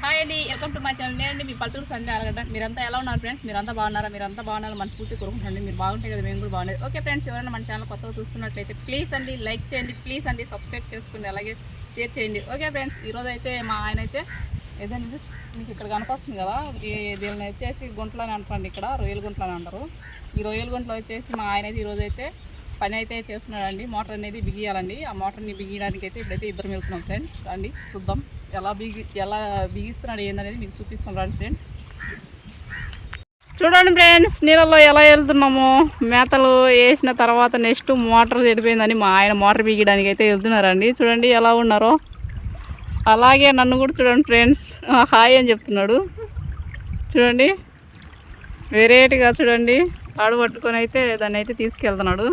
Hi అండి welcome to my channel నేనండి మీ పల్లెటూరు సంధ్య అలగడ్డ మీరంతా ఎలా ఉన్నారు ఫ్రెండ్స్ మీరంతా బాగున్నారా? మీరంతా బాగున్నారా? మనస్ఫూర్తి కోరుకుంటుండండి మీరు బాగుంటే కదా మేము కూడా బాగుండేది. ఓకే ఫ్రెండ్స్ ఎవరైనా మన ఛానల్ కొత్తగా చూస్తున్నట్లయితే ప్లీజ్ అండి లైక్ చేయండి. ప్లీజ్ అండి సబ్స్క్రైబ్ చేసుకోండి. అలాగే షేర్ చేయండి. ఓకే ఫ్రెండ్స్ ఈరోజు అయితే మా ఆయన అయితే ఏదండి మీకు ఇక్కడ కనిపిస్తుంది కదా దీన్ని దీనిని వచ్చేసి గుంటలు అని అంటారండి ఇక్కడ రొయ్యల గుంటలు అని అంటారు. ఈ రొయ్యల గుంటలు వచ్చేసి మా ఆయన అయితే ఈరోజు అయితే పని అయితే చేస్తున్నాడండి. మోటార్ అనేది బిగియాలండి. ఆ మోటార్ని బిగియడానికి అయితే ఇప్పుడైతే ఇద్దరం వెళ్తున్నాం ఫ్రెండ్స్ అండి చూద్దాం. ఎలా బిగి ఎలా బిగిస్తున్నాడు ఏందనేది మీకు చూపిస్తాం రండి ఫ్రెండ్స్. చూడండి ఫ్రెండ్స్ నీళ్ళలో ఎలా వెళ్తున్నాము. మేతలు వేసిన తర్వాత నెక్స్ట్ మోటార్ చెడిపోయిందని మా ఆయన మోటార్ బిగడానికి అయితే వెళ్తున్నారండి. చూడండి ఎలా ఉన్నారో. అలాగే నన్ను కూడా చూడండి ఫ్రెండ్స్ హాయ్ అని చెప్తున్నాడు. చూడండి వెరైటీగా చూడండి. ఆడు పట్టుకొని అయితే దాన్ని అయితే తీసుకెళ్తున్నాడు.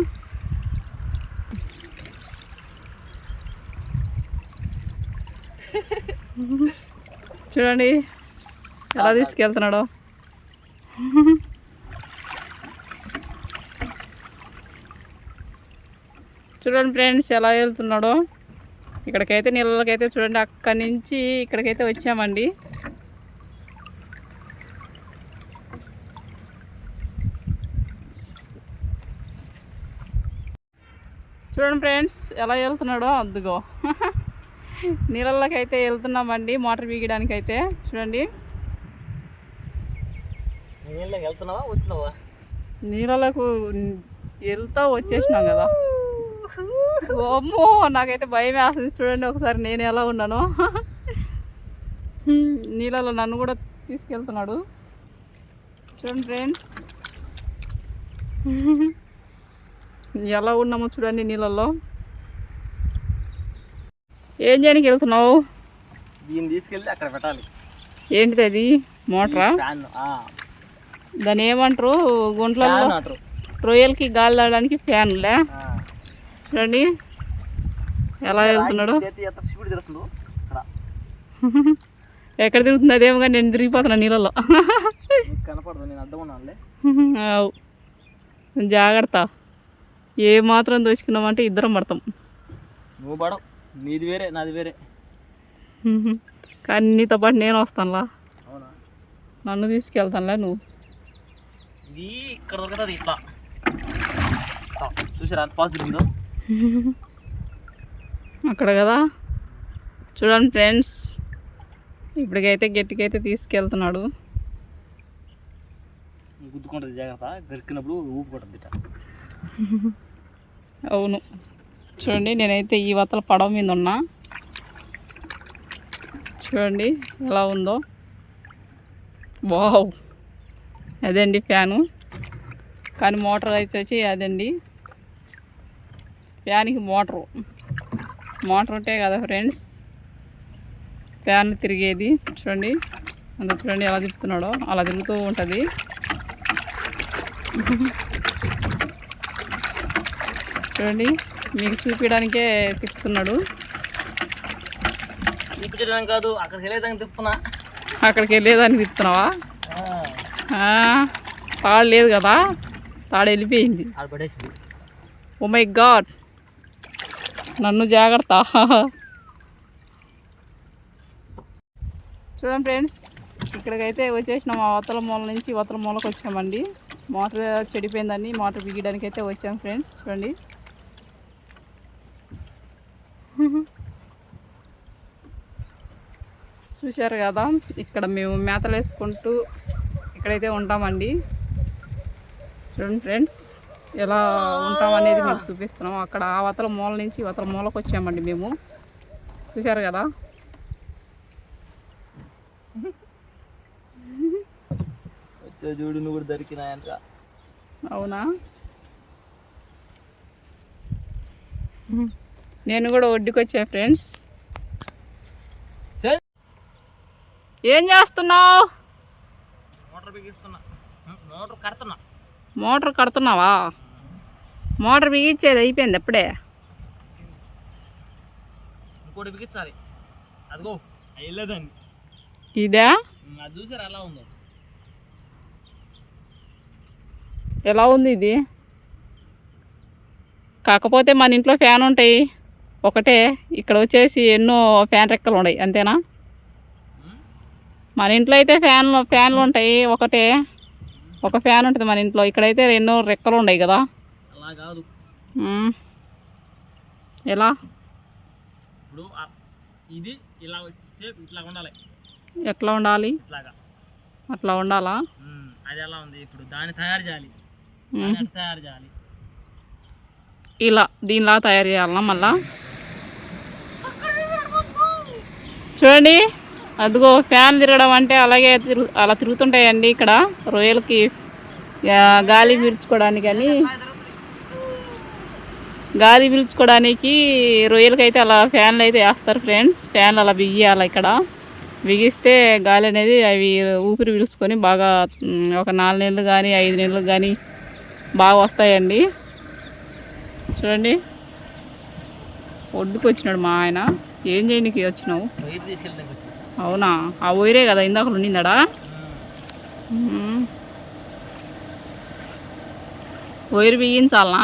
చూడండి ఎలా తీసుకెళ్తున్నాడో. చూడండి ఫ్రెండ్స్ ఎలా వెళ్తున్నాడో. ఇక్కడికైతే నీళ్ళకైతే చూడండి అక్కడి నుంచి ఇక్కడికైతే వచ్చామండి. చూడండి ఫ్రెండ్స్ ఎలా వెళ్తున్నాడో అద్దుగో. నీళ్ళకి అయితే వెళ్తున్నామండి మోటార్ బీగడానికి అయితే చూడండి నీళ్ళకు వెళ్తా వచ్చేసినాం కదా. అమ్మో నాకైతే భయం వేస్తుంది. చూడండి ఒకసారి నేను ఎలా ఉన్నానో. నీళ్ళలో నన్ను కూడా తీసుకెళ్తున్నాడు. చూడండి ఫ్రెండ్స్. ఎలా ఉన్నామో చూడండి నీళ్ళల్లో. ఏం చేయడానికి వెళ్తున్నావు? దీన్ని తీసుకెళ్ళి అక్కడ పెట్టాలి. ఏంటిది అది? మోటరా? దాన్ని ఏమంటారు? గుంట్లలో అంటారు. రొయ్యలకి గాలి తాగడానికి ఫ్యాన్లే. చూడండి. ఎలా వెళ్తున్నాడు? ఎక్కడ తిరుగుతుంది అదేమో కానీ నేను తిరిగిపోతున్నా నీళ్ళలో. జాగ్రత్త. ఏ మాత్రం దోచుకున్నామంటే ఇద్దరం పడతాం. నువ్వు పడవు. నీది వేరే నాది వేరే. కానీ నీతో పాటు నేను వస్తానులా. నన్ను తీసుకెళ్తానులే నువ్వు. ఇది ఇక్కడ దొరుకుతుంది ఇట్లా. చూసారా అంత తిరిగిందో అక్కడ కదా. చూడండి ఫ్రెండ్స్. ఇప్పటికైతే గట్టికైతే తీసుకెళ్తున్నాడు. గుద్దుకుంటుంది జాగ్రత్త. గరికినప్పుడు ఊపి కొట్టద్ది ఇట్లా అవును. చూడండి నేనైతే ఈ వతల పడవ మీద ఉన్నా. చూడండి ఎలా ఉందో. వావ్! అదండి ఫ్యాను. కానీ మోటార్ అయితే వచ్చి అదండి. ఫ్యాన్కి మోటరు. మోటార్ ఉంటే కదా ఫ్రెండ్స్. ఫ్యాన్ తిరిగేది. చూడండి అంత చూడండి ఎలా తిప్పుతున్నాడో. అలా తిరుగుతూ ఉంటుంది. చూడండి మీకు చూపించడానికే తిప్పుతున్నాడు. కాదు అక్కడికి వెళ్ళేదానికి తిప్పుతున్నా. అక్కడికి వెళ్ళేదానికి తిప్పుతున్నావా? తాడు లేదు కదా తాడు వెళ్ళిపోయింది. ఓ మై గాడ్ నన్ను జాగ్రత్త. చూడండి ఫ్రెండ్స్ ఇక్కడికైతే వచ్చేసినాం ఆ అవతల మూల నుంచి అవతల మూలకు వచ్చామండి. మోటార్ చెడిపోయిందని మోటార్ బిగడానికి అయితే వచ్చాం ఫ్రెండ్స్ చూడండి. చూశారు కదా ఇక్కడ మేము మేతలు వేసుకుంటూ ఇక్కడైతే ఉంటామండి. చూడండి ఫ్రెండ్స్ ఎలా ఉంటాం అనేది మీకు చూపిస్తున్నాం. అక్కడ ఆ అవతల మూల నుంచి అవతల మూలకు వచ్చామండి మేము. చూశారు కదా? వచ్చే చూడు నువ్వు కూడా దొరికినాయంట. అవునా? నేను కూడా ఒడ్డుకి వచ్చా ఫ్రెండ్స్. ఏం చేస్తున్నావు? మోటార్ కడుతున్నావా? మోటార్ బిగించేది అయిపోయింది అప్పుడే ఇంకోటి బిగించాలి అదిగో అది వెళ్ళేదండి ఇదే అది చూసారు ఎలా ఉందో? ఎలా ఉంది ఇది? కాకపోతే మన ఇంట్లో ఫ్యాన్ ఉంటాయి. ఒకటే ఇక్కడ వచ్చేసి ఎన్నో ఫ్యాన్ రెక్కలు ఉన్నాయి అంతేనా? మన ఇంట్లో అయితే ఫ్యాన్లు ఫ్యాన్లు ఉంటాయి ఒకటే. ఒక ఫ్యాన్ ఉంటుంది మన ఇంట్లో ఇక్కడైతే ఎన్నో రెక్కలు ఉన్నాయి కదా. అలా కాదు. మ్మ్. ఎలా? ఇప్పుడు ఆ- ఇది ఇలా సేపు ఇట్లా ఉండాలి. ఎట్లా ఉండాలి? ఇట్లాగా. అట్లా ఉండాలా? ఉమ్, అది ఎలా ఉంది? ఇప్పుడు దాన్ని తయారు చేయాలి. మ్మ్. దాన్ని ఎట్లా తయారు చేయాలి? ఇలా దీనిలా తయారు చేయాలన్నా మళ్ళా? చూడండి. అదిగో ఫ్యాన్ తిరగడం అంటే అలాగే తిరుగు అలా తిరుగుతుంటాయండి ఇక్కడ రొయ్యలకి. గాలి పీల్చుకోవడానికి అని గాలి పీల్చుకోవడానికి రొయ్యలకైతే అలా ఫ్యాన్లు అయితే వేస్తారు ఫ్రెండ్స్. ఫ్యాన్లు అలా బిగియాలి ఇక్కడ. బిగిస్తే గాలి అనేది అవి ఊపిరి పీల్చుకొని బాగా ఒక నాలుగు నెలలు కానీ ఐదు నెలలు కానీ బాగా వస్తాయండి. చూడండి. ఒడ్డుకు వచ్చినాడు మా ఆయన. ఏం చేయనికి వచ్చినావు? అవునా? ఆ వైరే కదా ఇందాక ఉండిందాడా. వైర్ బిగించాలనా?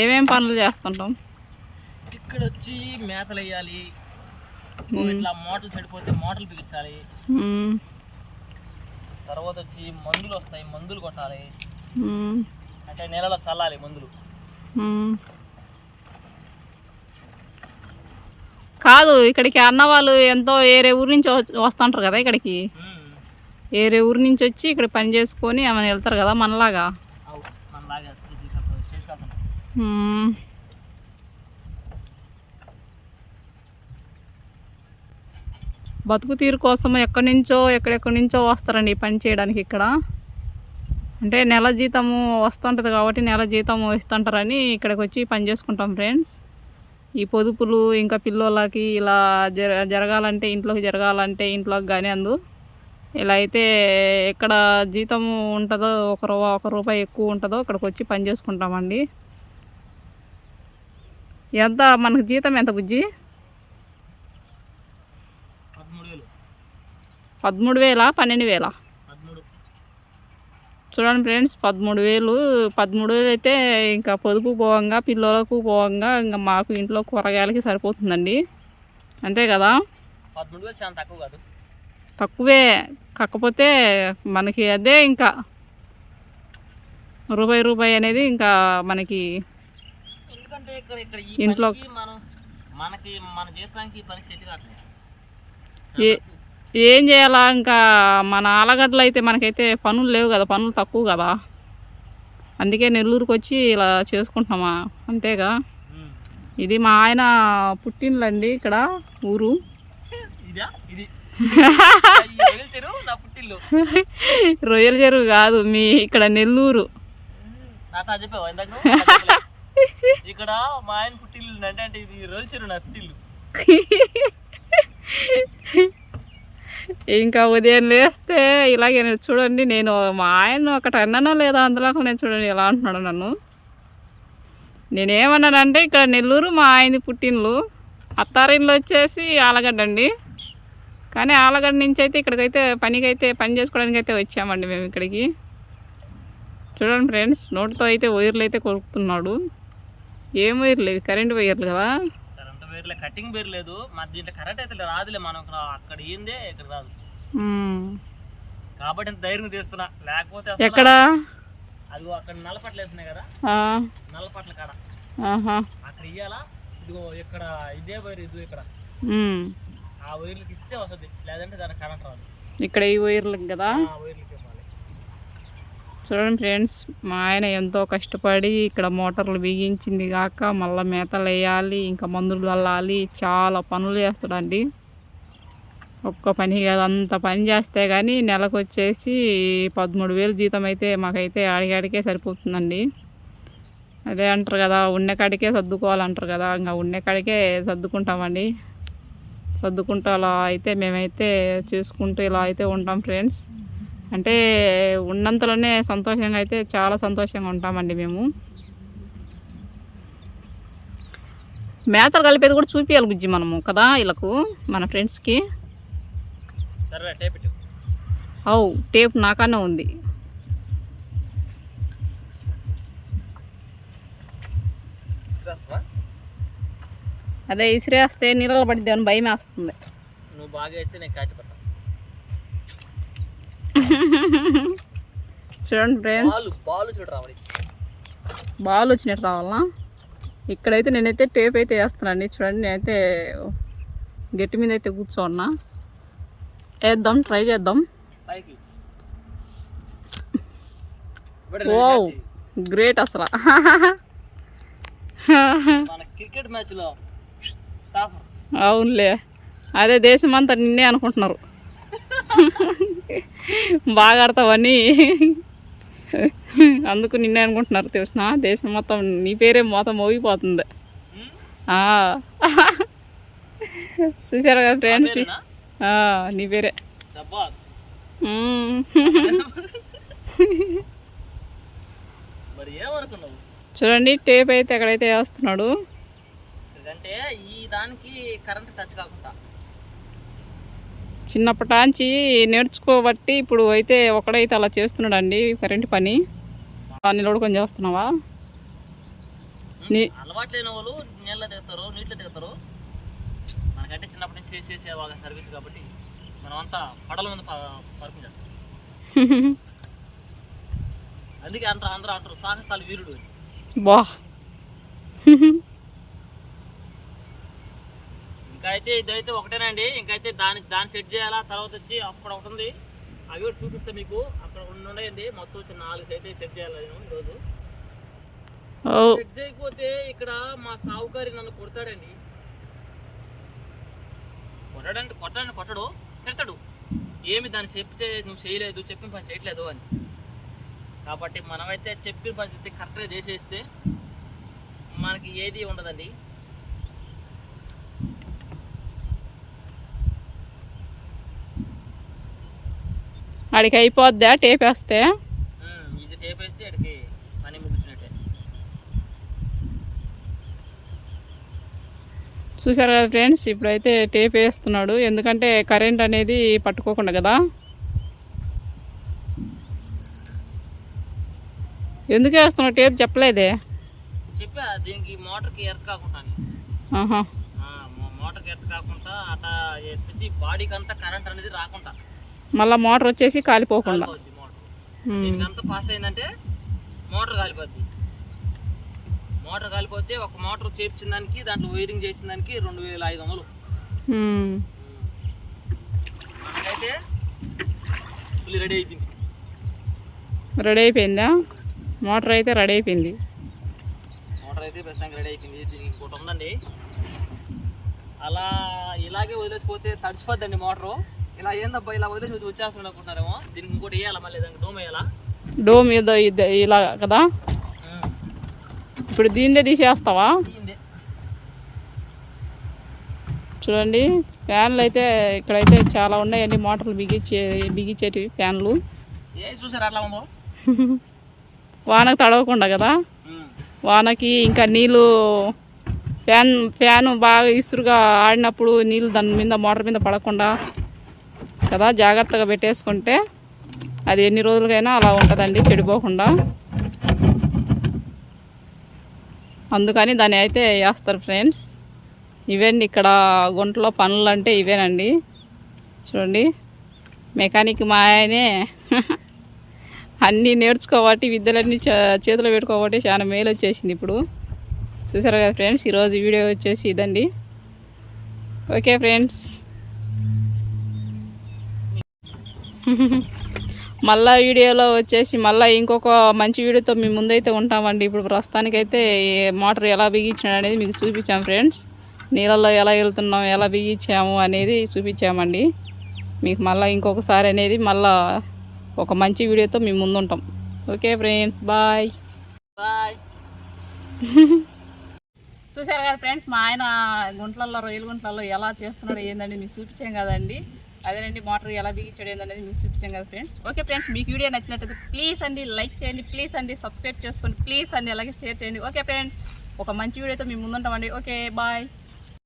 ఏమేం పనులు చేస్తుంటాం? ఇక్కడ వచ్చి మేతలు వేయాలి. ఇట్లా మోటార్లు చెడిపోతే మోటార్లు బిగించాలి. తర్వాత వచ్చి మందులు వస్తాయి మందులు కొట్టాలి. అంటే నీళ్ళలో చల్లాలి మందులు. కాదు ఇక్కడికి అన్న వాళ్ళు ఎంతో వేరే ఊరి నుంచి వస్తుంటారు కదా ఇక్కడికి. వేరే ఊరి నుంచి వచ్చి ఇక్కడ పని చేసుకొని ఏమైనా వెళ్తారు కదా మనలాగా. బతుకు తీరు కోసం ఎక్కడి నుంచో ఎక్కడెక్కడి నుంచో వస్తారండి పని చేయడానికి ఇక్కడ. అంటే నెల జీతము వస్తుంటుంది కాబట్టి నెల జీతము ఇస్తుంటారని ఇక్కడికి వచ్చి పని చేసుకుంటాం ఫ్రెండ్స్. ఈ పొదుపులు ఇంకా పిల్లోళ్ళకి ఇలా జర జరగాలంటే ఇంట్లోకి జరగాలంటే ఇంట్లోకి కానీ అందు. ఇలా అయితే ఎక్కడ జీతము ఉంటుందో ఒక రూ ఒక రూపాయి ఎక్కువ ఉంటుందో అక్కడికి వచ్చి పని చేసుకుంటామండి. ఎంత మనకు జీతం ఎంత బుజ్జి? పదమూడు వేలు పన్నెండు వేల? చూడండి ఫ్రెండ్స్ పదమూడు వేలు పదమూడు వేలు అయితే ఇంకా పొదుపు పోవంగా పిల్లలకు పోవంగా ఇంకా మాకు ఇంట్లో కూరగాయలకి సరిపోతుందండి. అంతే కదా? పదమూడు వేలు చాలా తక్కువ కాదు. తక్కువే కాకపోతే మనకి అదే ఇంకా రూపాయి రూపాయి అనేది ఇంకా మనకి ఎందుకంటే ఇక్కడ ఇక్కడ ఈ ఇంట్లో- మనం మనకి మన జీతానికి ఈ పనికి సెట్ కావట్లేదు. ఏ చేయాలా? ఇంకా మన ఆలగడ్డలు అయితే మనకైతే పనులు లేవు కదా పనులు తక్కువ కదా. అందుకే నెల్లూరుకి వచ్చి ఇలా చేసుకుంటున్నామా? అంతేగా. ఇది మా ఆయన పుట్టినలండి ఇక్కడ ఊరు. రొయ్యల చెరువు నా పుట్టిల్లు రొయ్యల చెరువు కాదు మీ ఇక్కడ నెల్లూరు. ఇక్కడ మా ఆయన పుట్టిల్లు అంటే అంటే ఇది రొయ్యల చెరువు నా పుట్టిల్లు. ఇంకా ఉదయం లేస్తే ఇలాగే నేను చూడండి నేను మా ఆయన ఒకటి అన్నానో లేదా అందులో నేను చూడండి ఎలా అంటున్నాడు నన్ను. నేనేమన్నానంటే ఇక్కడ నెల్లూరు మా ఆయనది పుట్టినలు. అత్తారిల్లు వచ్చేసి ఆలగడ్డ అండి. కానీ ఆలగడ్డ నుంచి అయితే ఇక్కడికైతే పనికైతే పని చేసుకోవడానికి అయితే వచ్చామండి మేము ఇక్కడికి. చూడండి ఫ్రెండ్స్ నోటితో అయితే వైర్లు అయితే కొరుకుతున్నాడు. ఏం వైర్లు కరెంటు వైర్లు కదా? వేర్లే కటింగ్ వేర్ లేదు. మా దీంట్లో కరెంట్ అయితే రాదులే మనం అక్కడ ఏందే ఇక్కడ రాదు. కాబట్టి ఇంత ధైర్యం తీస్తున్నా లేకపోతే ఎక్కడ? అదిగో అక్కడ నల్లపట్లు వేసినాయి కదా. ఆ, నల్లపట్ల కాడ. అక్కడ ఇయ్యాలా? ఇదిగో ఇక్కడ ఇదే వైర్ ఇది ఇక్కడ. ఆ వైర్లకి ఇస్తే వస్తుంది. లేదంటే దానికి కరెంట్ రాదు. ఇక్కడ ఈ వైర్లకు కదా? ఆ వైర్లకి. చూడండి ఫ్రెండ్స్ మా ఆయన ఎంతో కష్టపడి ఇక్కడ మోటార్లు బిగించింది కాక మళ్ళీ మేతలు వేయాలి ఇంకా మందులు చల్లాలి చాలా పనులు చేస్తాడండి. ఒక్క పని కాదు అంత పని చేస్తే కానీ నెలకు వచ్చేసి పదమూడు వేలు జీతం అయితే మాకైతే ఆడికాడికే సరిపోతుందండి. అదే అంటారు కదా ఉండేకాడికే కాడికే సర్దుకోవాలంటారు కదా ఇంకా ఉండేకాడికే కాడికే సర్దుకుంటామండి. సర్దుకుంటూ అలా అయితే మేమైతే చేసుకుంటూ ఇలా అయితే ఉంటాం ఫ్రెండ్స్. అంటే ఉన్నంతలోనే సంతోషంగా అయితే చాలా సంతోషంగా ఉంటామండి మేము. మేతలు కలిపేది కూడా చూపించాలి బుజ్జి మనము కదా వీళ్ళకు మన ఫ్రెండ్స్కి? అవు టేప్ నాకనే ఉంది? అదే ఇసిరేస్తే నీళ్ళలో పడిద్ది అని భయం వేస్తుంది నువ్వు బాగా వేస్తే నేను క్యాచ్ పడతాను చూడండి ఫ్రెండ్స్. బాల్ వచ్చినట్టు రావాలా? ఇక్కడైతే నేనైతే టేప్ అయితే వేస్తున్నాను చూడండి నేనైతే గట్టి మీద అయితే కూర్చోన్నా. వేద్దాం ట్రై చేద్దాం. వావ్ గ్రేట్ అసలు. క్రికెట్ మ్యాచ్లో అవునులే. అదే దేశం అంతా నిన్నే అనుకుంటున్నారు. బాగా ఆడతావని. అందుకు నిన్నే అనుకుంటున్నారు తెలిసిన? దేశం మొత్తం నీ పేరే మొత్తం మోగిపోతుంది. ఆ. చూసారు కదా ఫ్రెండ్స్? నీ పేరే. చూడండి టేప్ అయితే ఎక్కడైతే వేస్తున్నాడు? ఈ దానికి కరెంట్ టచ్ కాకుండా. చిన్నప్పటాంచి నేర్చుకోబట్టి ఇప్పుడు అయితే ఒకడైతే అలా చేస్తున్నాడండి కరెంట్ పని. నిలబడుకొని చేస్తున్నావా? వాళ్ళు నీళ్ళ దిగుతారు నీటిలో దిగుతారు మనకంటే చిన్నప్పటి నుంచి చేసి సర్వీస్ కాబట్టి మనం అంతా పడల మీద చేస్తాం. అందుకే అంటారు అందరూ అంటారు సాహసాలు వీరుడు. బా. ఇంకా అయితే ఇదైతే ఒకటేనండి. ఇంకైతే దాని దాన్ని సెట్ చేయాలా? తర్వాత వచ్చి అక్కడ ఒకటి ఉంది అవి కూడా చూపిస్తే మీకు. అక్కడ ఉన్నాయండి. మొత్తం వచ్చి నాలుగు అయితే సెట్ చేయాలి నేను ఈరోజు. సెట్ చేయకపోతే ఇక్కడ మా సావుకారి నన్ను కొడతాడండి. కొట్టాడంటే కొట్టాడంటే కొట్టడు. తిడతాడు. ఏమి దాన్ని చెప్పి నువ్వు చేయలేదు చెప్పిన పని చేయట్లేదు అని. కాబట్టి మనమైతే చెప్పిన పని చేస్తే కరెక్ట్గా చేసేస్తే మనకి ఏది ఉండదండి. ఆడికి అయిపోద్దా? టేప్ వేస్తే ఇది టేప్ వేస్తే ఇక్కడికి పని ముగించినట్టే. చూసారు కదా ఫ్రెండ్స్ ఇప్పుడైతే టేప్ వేస్తున్నాడు ఎందుకంటే కరెంట్ అనేది పట్టుకోకుండా కదా? ఎందుకు వేస్తున్నావు టేప్ చెప్పలేదే? చెప్పా దీనికి మోటార్కి ఎర్త్ కాకుండా మోటార్కి ఎర్త్ కాకుండా అట్లా ఎత్తిచ్చి బాడీకి అంతా కరెంట్ అనేది రాకుండా. మళ్ళీ మోటార్ వచ్చేసి కాలిపోకుండా. పాస్ అయిందంటే మోటార్ కాలిపోద్ది. మోటార్ కాలిపోతే ఒక మోటార్ చేర్చిన దానికి దాంట్లో వైరింగ్ చేసిన దానికి రెండు వేల ఐదు వందలు. మనకైతే ఫుల్ రెడీ అయిపోయింది. రెడీ అయిపోయిందా? మోటార్ అయితే రెడీ అయిపోయింది. మోటార్ అయితే ప్రస్తుతానికి రెడీ అయిపోయింది. దీనికి ఇంకోటి ఉందండి. అలా ఇలాగే వదిలేసిపోతే తడిసిపోద్దండి మోటారు. ఇలా ఏందబ్బా ఇలా వదిలేసి వచ్చి వచ్చేస్తున్నాడు అనుకుంటున్నారేమో? దీనికి ఇంకోటి వేయాలా మళ్ళీ? దానికి డోమ్ వేయాలా? డోమ్ మీద ఇది- ఇలా కదా? ఇప్పుడు దీందే తీసేస్తావా? చూడండి ఫ్యాన్లు అయితే ఇక్కడైతే చాలా ఉన్నాయండి. మోటార్లు బిగించే బిగించేటివి ఫ్యాన్లు. వానకు తడవకుండా కదా. వానకి ఇంకా నీళ్ళు ఫ్యాన్ ఫ్యాన్ బాగా ఇసురుగా ఆడినప్పుడు నీళ్ళు దాని మీద మోటార్ మీద పడకుండా కదా జాగ్రత్తగా పెట్టేసుకుంటే అది ఎన్ని రోజులకైనా అలా ఉంటుందండి చెడిపోకుండా. అందుకని దాన్ని అయితే వేస్తారు ఫ్రెండ్స్. ఇవేండి ఇక్కడ గుంటలో పనులు అంటే ఇవేనండి. చూడండి మెకానిక్ మా ఆయనే అన్నీ నేర్చుకోబట్టి విద్యలన్నీ చే- చేతిలో పెట్టుకోబట్టి చాలా మేలు వచ్చేసింది ఇప్పుడు. చూసారు కదా ఫ్రెండ్స్ ఈరోజు వీడియో వచ్చేసి ఇదండి. Okay friends. మళ్ళా వీడియోలో వచ్చేసి మళ్ళీ ఇంకొక మంచి వీడియోతో మీ ముందైతే ఉంటామండి. ఇప్పుడు ప్రస్తుతానికైతే మోటార్ ఎలా బిగించాడు అనేది మీకు చూపించాం ఫ్రెండ్స్. నీళ్ళల్లో ఎలా వెళ్తున్నాం ఎలా బిగించాము అనేది చూపించామండి. మీకు మళ్ళీ ఇంకొకసారి అనేది మళ్ళా ఒక మంచి వీడియోతో మీ ముందు ఉంటాం ఓకే ఫ్రెండ్స్ బాయ్. బాయ్. చూసారు కదా ఫ్రెండ్స్ మా ఆయన గుంట్లల్లో రొయ్యల గుంట్లలో ఎలా చేస్తున్నాడు ఏందండి మీకు చూపించాం కదండి. అదేనండి మోటార్ ఎలా బిగించాడు ఏందనేది మీకు చూపించాం కదా ఫ్రెండ్స్. ఓకే ఫ్రెండ్స్ మీకు వీడియో నచ్చినట్లయితే ప్లీజ్ అండి లైక్ చేయండి ప్లీజ్ అండి సబ్స్క్రైబ్ చేసుకోండి ప్లీజ్ అండి అలాగే షేర్ చేయండి. ఓకే ఫ్రెండ్స్ ఒక మంచి వీడియోతో మీ ముందుంటామండి. Okay bye.